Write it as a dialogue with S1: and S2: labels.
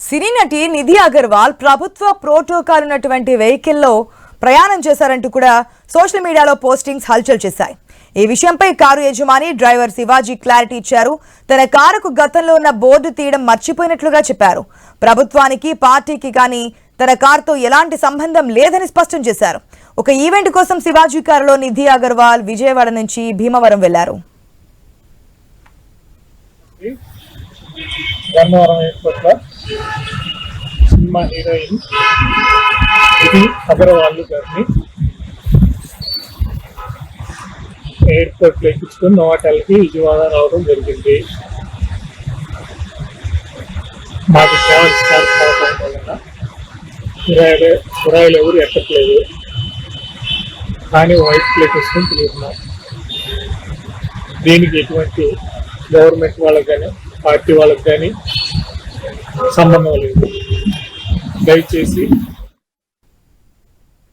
S1: సినీ నటి నిధి అగర్వాల్ ప్రభుత్వ ప్రోటోకాల్ ఉన్నటువంటి వెహికల్లో ప్రయాణం చేశారంటూ కూడా సోషల్ మీడియాలో పోస్టింగ్స్ హల్చల్ చేశాయి. ఈ విషయంపై కారు యజమాని డ్రైవర్ శివాజీ క్లారిటీ ఇచ్చారు. తన కారుకు గతంలో ఉన్న బోర్డు తీయడం మర్చిపోయినట్లుగా చెప్పారు. ప్రభుత్వానికి పార్టీకి కానీ తన కారుతో ఎలాంటి సంబంధం లేదని స్పష్టం చేశారు. ఒక ఈవెంట్ కోసం శివాజీ కారులో నిధి అగర్వాల్ విజయవాడ నుంచి భీమవరం వెళ్ళారు.
S2: ధర్మవరం సినిమా హీరోయిన్ ఇది అగర్వాల్ గారిని ఎయిర్పోర్ట్లో ఎక్కించుకొని నోవాటల్కి విజయవాడ రావడం జరిగింది. మాకు ట్రావెల్ స్టార్ కావడం వలన కిరాయిలు కిరాయిలు ఎవరు ఎక్కట్లేదు. కానీ వైట్ ప్లేట్ వేసుకొని తిరుగుతున్నాం. దీనికి ఎటువంటి గవర్నమెంట్ వాళ్ళకి కానీ పార్టీ వాళ్ళకి కానీ సంబంధం లేదు. దయచేసి